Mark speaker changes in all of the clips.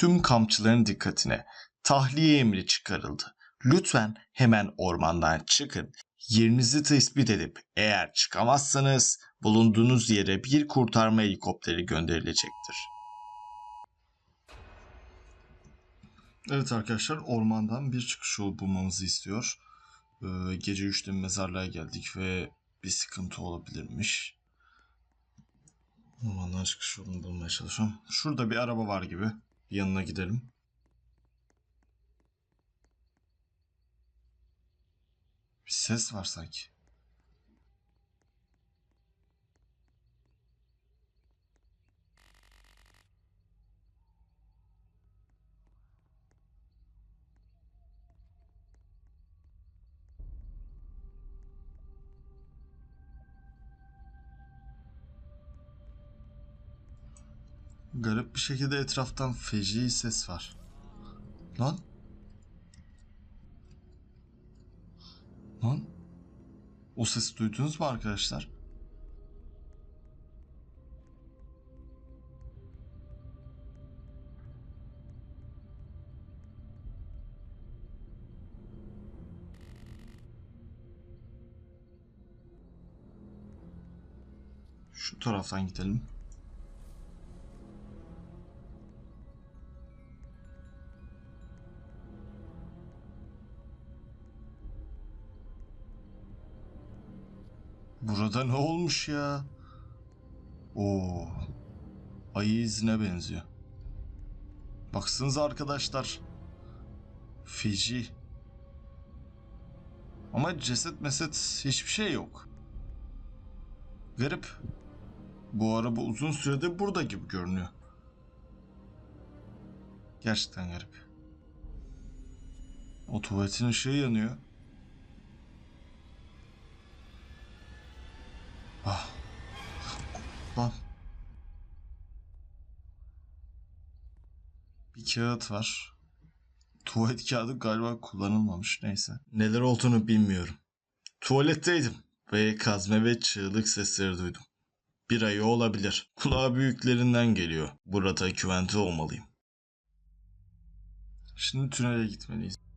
Speaker 1: Tüm kampçıların dikkatine tahliye emri çıkarıldı. Lütfen hemen ormandan çıkın. Yerinizi tespit edip eğer çıkamazsanız bulunduğunuz yere bir kurtarma helikopteri gönderilecektir. Evet arkadaşlar ormandan bir çıkış yolu bulmamızı istiyor. Ee, gece 3'te mezarlığa geldik ve bir sıkıntı olabilirmiş. Ormandan çıkış yolunu bulmaya çalışıyorum. Şurada bir araba var gibi. Yanına gidelim. Bir ses var sanki. Garip bir şekilde etraftan feci ses var. Lan? Lan? O sesi duydunuz mu arkadaşlar? Şu taraftan gidelim. Burada ne olmuş ya? Oo. Ayı izine benziyor. Baksanıza arkadaşlar. Feci. Ama ceset meset hiçbir şey yok. Garip. Bu araba uzun süredir burada gibi görünüyor. Gerçekten garip. O tuvaletin ışığı yanıyor. Ah. Lan. Bir kağıt var. Tuvalet kağıdı galiba kullanılmamış. Neyse. Neler olduğunu bilmiyorum. Tuvaletteydim ve kazme ve çığlık sesleri duydum. Bir ayı olabilir. Kulağı büyüklerinden geliyor. Burada güvende olmalıyım. Şimdi tünele gitmeliyiz.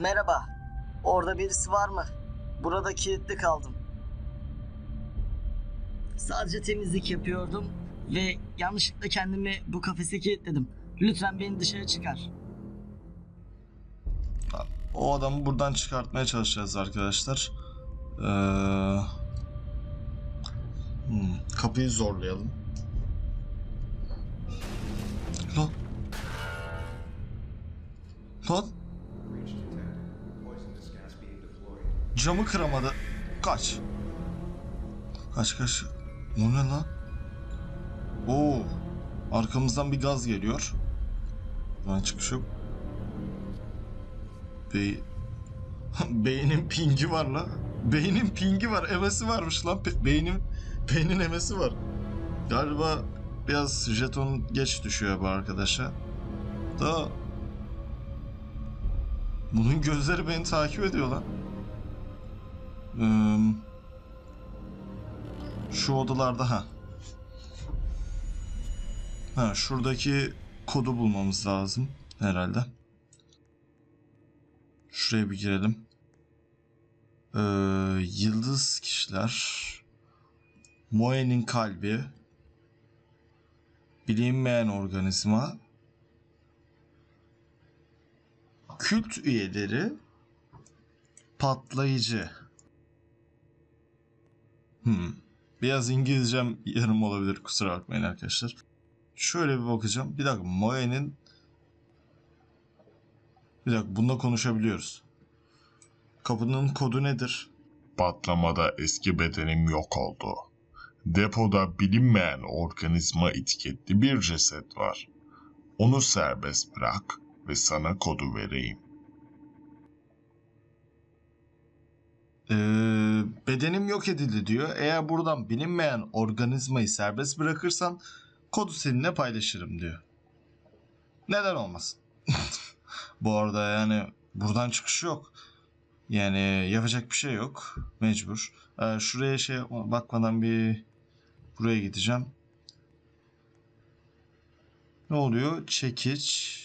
Speaker 2: Merhaba. Orada birisi var mı? Burada kilitli kaldım. Sadece temizlik yapıyordum ve yanlışlıkla kendimi bu kafese kilitledim. Lütfen beni dışarı çıkar.
Speaker 1: O adamı buradan çıkartmaya çalışacağız arkadaşlar. Ee, hmm, kapıyı zorlayalım. Lan. Lan. Camı kıramadı. Kaç. Kaç kaç. O ne lan? Oo. Arkamızdan bir gaz geliyor. Ben çıkış yok. Bey... Beynin pingi var la. Beynin pingi var. Emesi varmış lan. Pe- beynin beynin emesi var. Galiba biraz jeton geç düşüyor bu arkadaşa. Da bunun gözleri beni takip ediyor lan. Şu odalarda ha. Ha şuradaki kodu bulmamız lazım herhalde. Şuraya bir girelim. Ee, yıldız kişiler. Moe'nin kalbi. Bilinmeyen organizma. Kült üyeleri. Patlayıcı. Hmm. Biraz İngilizcem yarım olabilir kusura bakmayın arkadaşlar. Şöyle bir bakacağım. Bir dakika Moe'nin bir dakika bunda konuşabiliyoruz. Kapının kodu nedir?
Speaker 3: Patlamada eski bedenim yok oldu. Depoda bilinmeyen organizma etiketli bir ceset var. Onu serbest bırak ve sana kodu vereyim.
Speaker 1: Ee, bedenim yok edildi diyor. Eğer buradan bilinmeyen organizmayı serbest bırakırsan kodu seninle paylaşırım diyor. Neden olmasın? Bu arada yani buradan çıkış yok. Yani yapacak bir şey yok. Mecbur. Ee, şuraya şey bakmadan bir buraya gideceğim. Ne oluyor? Çekiç.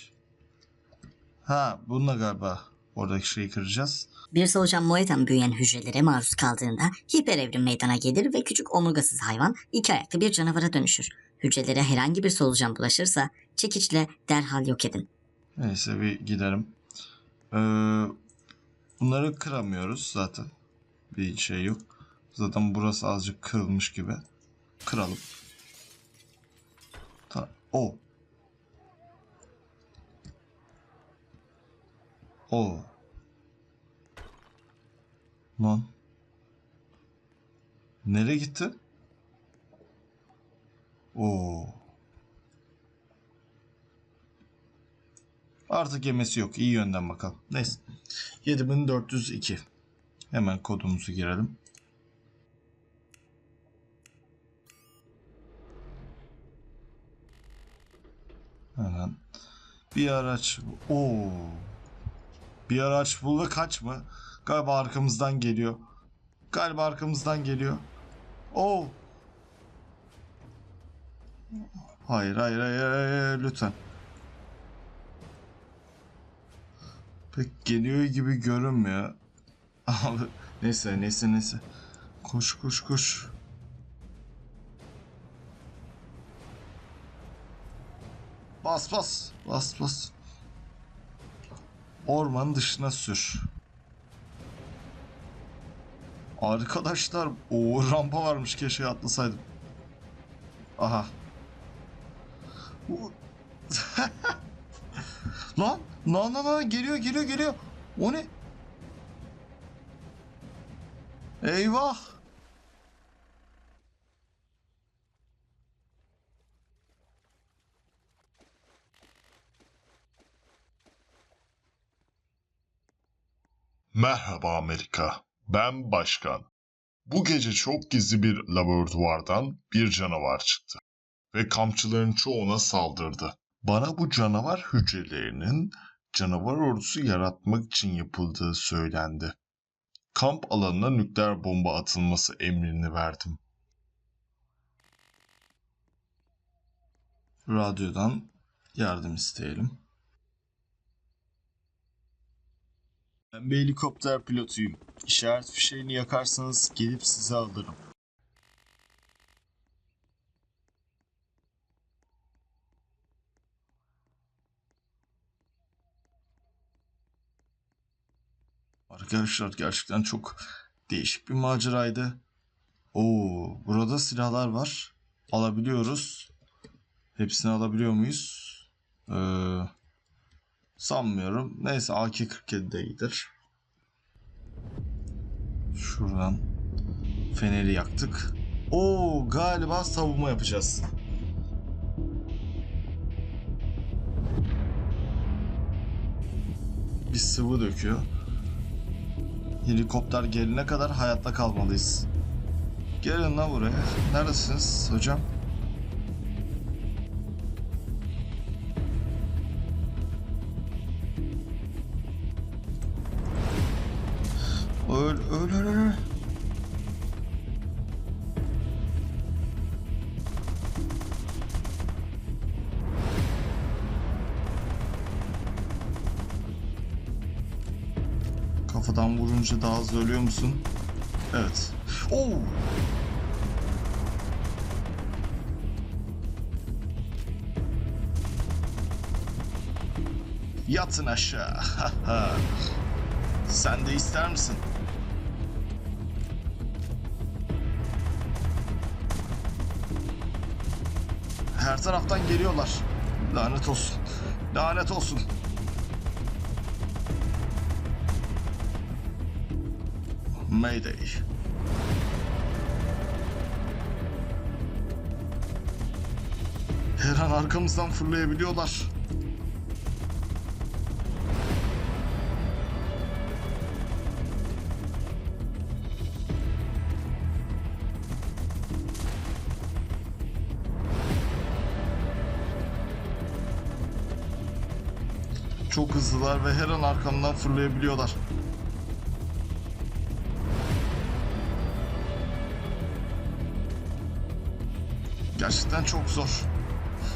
Speaker 1: Ha bununla galiba oradaki şeyi kıracağız.
Speaker 4: Bir solucan moetan büyüyen hücrelere maruz kaldığında hiper evrim meydana gelir ve küçük omurgasız hayvan iki ayaklı bir canavara dönüşür. Hücrelere herhangi bir solucan bulaşırsa çekiçle derhal yok edin.
Speaker 1: Neyse bir gidelim. Ee, bunları kıramıyoruz zaten. Bir şey yok. Zaten burası azıcık kırılmış gibi. Kıralım. Ta o. O. Lan. Nereye gitti? Oo. Artık yemesi yok. İyi yönden bakalım. Neyse. 7402. Hemen kodumuzu girelim. Hemen. Bir araç. Oo. Bir araç bul ve kaçma. Galiba arkamızdan geliyor. Galiba arkamızdan geliyor. Oo. Hayır hayır hayır, hayır lütfen. Pek geliyor gibi görünmüyor. Abi neyse neyse neyse. Koş koş koş. Bas bas. Bas bas. Orman dışına sür. Arkadaşlar o rampa varmış keşke atlasaydım. Aha. Lan lan lan lan geliyor geliyor geliyor. O ne? Eyvah.
Speaker 3: Merhaba Amerika. Ben Başkan. Bu gece çok gizli bir laboratuvardan bir canavar çıktı. Ve kampçıların çoğuna saldırdı. Bana bu canavar hücrelerinin canavar ordusu yaratmak için yapıldığı söylendi. Kamp alanına nükleer bomba atılması emrini verdim.
Speaker 1: Radyodan yardım isteyelim. Ben bir helikopter pilotuyum. İşaret fişeğini yakarsanız gelip sizi alırım. Arkadaşlar gerçekten çok değişik bir maceraydı. Oo, burada silahlar var. Alabiliyoruz. Hepsini alabiliyor muyuz? Ee, sanmıyorum. Neyse AK-47 de iyidir. Şuradan feneri yaktık. Oo galiba savunma yapacağız. Bir sıvı döküyor. Helikopter gelene kadar hayatta kalmalıyız. Gelin lan buraya. Neredesiniz hocam? Öl, öl, öl, öl. Kafadan vurunca daha hızlı ölüyor musun? Evet. Oo! Yatın aşağı. Sen de ister misin? Taraftan geliyorlar. Lanet olsun. Lanet olsun. Mayday. Her an arkamızdan fırlayabiliyorlar. Çok hızlılar ve her an arkamdan fırlayabiliyorlar. Gerçekten çok zor.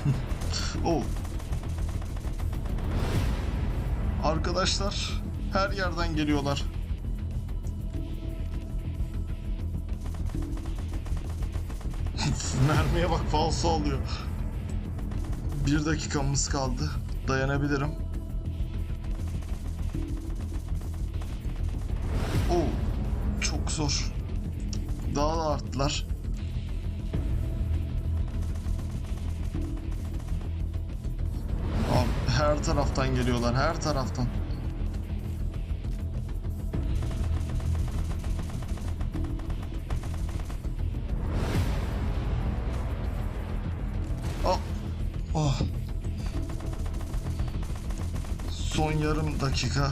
Speaker 1: oh. Arkadaşlar her yerden geliyorlar. Mermiye bak falso alıyor. Bir dakikamız kaldı. Dayanabilirim. Zor. Daha da arttılar. Her taraftan geliyorlar, her taraftan. Ah, oh. Son yarım dakika.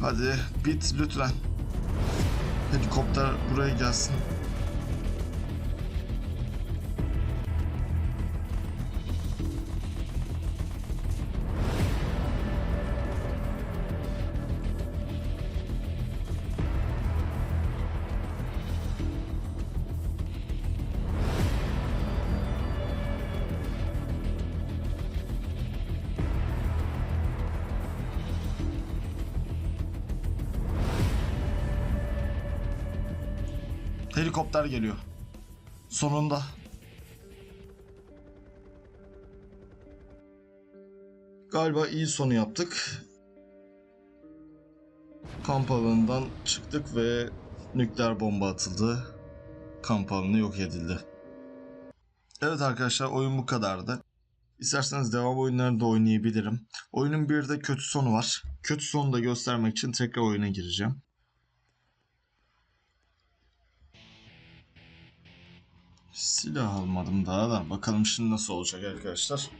Speaker 1: Hadi bit lütfen. Helikopter buraya gelsin. Helikopter geliyor. Sonunda. Galiba iyi sonu yaptık. Kamp alanından çıktık ve nükleer bomba atıldı. Kamp alanı yok edildi. Evet arkadaşlar oyun bu kadardı. İsterseniz devam oyunlarını da oynayabilirim. Oyunun bir de kötü sonu var. Kötü sonu da göstermek için tekrar oyuna gireceğim. Silah almadım daha da. Bakalım şimdi nasıl olacak arkadaşlar.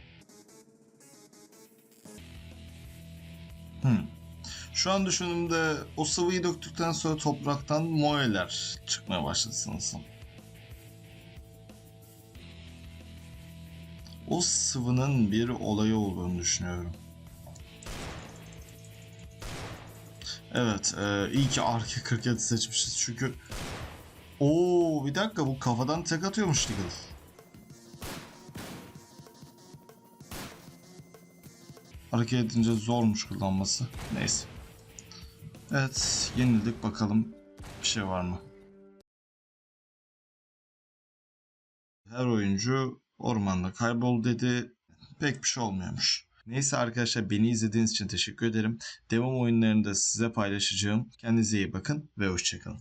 Speaker 1: Hmm. Şu an düşündüğümde o sıvıyı döktükten sonra topraktan moeler çıkmaya başladı. O sıvının bir olayı olduğunu düşünüyorum. Evet, e, iyi ki RK-47 seçmişiz çünkü Oo bir dakika bu kafadan tek atıyormuş Diggle. Hareket edince zormuş kullanması. Neyse. Evet yenildik bakalım bir şey var mı? Her oyuncu ormanda kaybol dedi. Pek bir şey olmuyormuş. Neyse arkadaşlar beni izlediğiniz için teşekkür ederim. Devam oyunlarını da size paylaşacağım. Kendinize iyi bakın ve hoşçakalın.